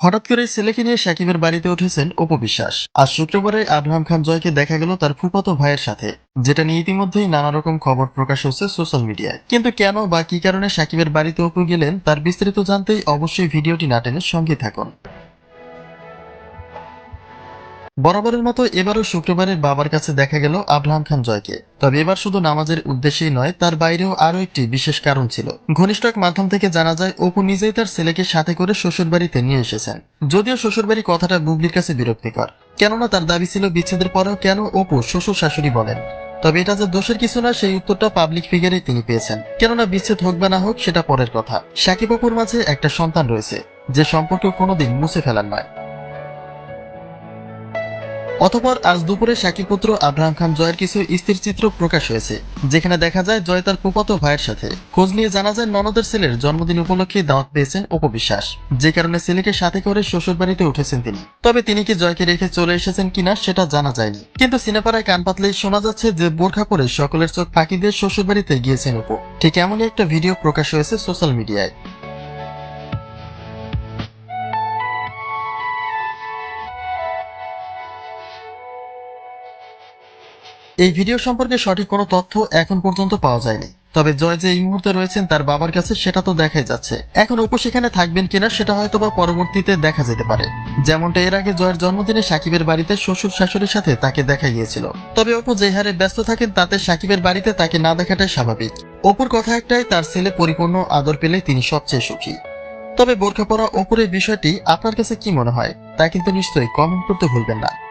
হঠাৎ করে ছেলেকে নিয়ে সাকিবের বাড়িতে উঠেছেন উপবিশ্বাস আর শুক্রবারে আব্রাহাম খান জয়কে দেখা গেল তার ফুফাতো ভাইয়ের সাথে, যেটা নিয়ে ইতিমধ্যেই নানা রকম খবর প্রকাশ হচ্ছে সোশ্যাল মিডিয়ায়। কিন্তু কেন বা কি কারণে সাকিবের বাড়িতে অপু গেলেন, তার বিস্তারিত জানতেই অবশ্যই ভিডিওটি নাটেনের সঙ্গে থাকুন। বরাবরের মতো এবারও শুক্রবারের বাবার কাছে দেখা গেল আব্রাহাম খান জয়কে। তবে এবার শুধু নামাজের উদ্দেশ্যেই নয়, তার বাইরেও আরও একটি বিশেষ কারণ ছিল। ঘনিষ্ঠ এক মাধ্যম থেকে জানা যায়, অপু নিজেই তার ছেলেকে সাথে করে শ্বশুরবাড়িতে নিয়ে এসেছেন। যদিও শ্বশুরবাড়ি কথাটা বুবলির কাছে বিরক্তিকর। কেননা তার দাবি ছিল, বিচ্ছেদের পরেও কেন অপু শ্বশুর শাশুড়ি বলেন। তবে এটা যে দোষের কিছু না, সেই উত্তরটা পাবলিক ফিগারে তিনি পেয়েছেন। কেননা বিচ্ছেদ হোক বা না হোক, সেটা পরের কথা। সাকিব অপুর মাঝে একটা সন্তান রয়েছে, যে সম্পর্ক কোনোদিন মুছে ফেলার নয়। অতপর আজ দুপুরে শাকিব পুত্র আব্রাহাম খান জয়ের কিছু স্থির চিত্র প্রকাশ হয়েছে, যেখানে দেখা যায় জয় তার ফুফাতো ভাইয়ের সাথে। খোঁজ নিয়ে জানা যায় ননদের ছেলের জন্মদিন উপলক্ষে দাওয়াত পেয়েছেন অপবিশ্বাস। যে কারণে ছেলেকে সাথে করে শ্বশুর বাড়িতে উঠেছেন তিনি। তবে তিনি কি জয়কে রেখে চলে এসেছেন কিনা সেটা জানা যায়নি। কিন্তু সিনেপাড়ায় কান পাতলেই শোনা যাচ্ছে যে বোরখা পরে সকলের চোখ ফাঁকি দিয়ে শ্বশুর বাড়িতে গিয়েছেন অপু। ঠিক এমনই একটা ভিডিও প্রকাশ হয়েছে সোশ্যাল মিডিয়ায়। এই ভিডিও সম্পর্কে সঠিক কোনো তথ্য এখন পর্যন্ত পাওয়া যায়নি। তবে জয় যে এই মুহূর্তে রয়েছেন তার বাবার কাছে সেটা তো দেখাই যাচ্ছে। এখন অপু সেখানে থাকবেন কিনা সেটা হয়তো বা পরবর্তীতে দেখা যেতে পারে। যেমনটা এর আগে জয়ের জন্মদিনে সাকিবের বাড়িতে শ্বশুর শাশুড়ির সাথে তাকে দেখা গিয়েছিল। তবে অপু যে হারে ব্যস্ত থাকেন তাতে সাকিবের বাড়িতে তাকে না দেখাটাই স্বাভাবিক। অপুর কথা একটাই, তার ছেলে পরিপূর্ণ আদর পেলে তিনি সবচেয়ে সুখী। তবে বোরখা পরা অপুর এই বিষয়টি আপনার কাছে কি মনে হয়? তা কিন্তু নিশ্চয়ই কমেন্ট করতে ভুলবেন না।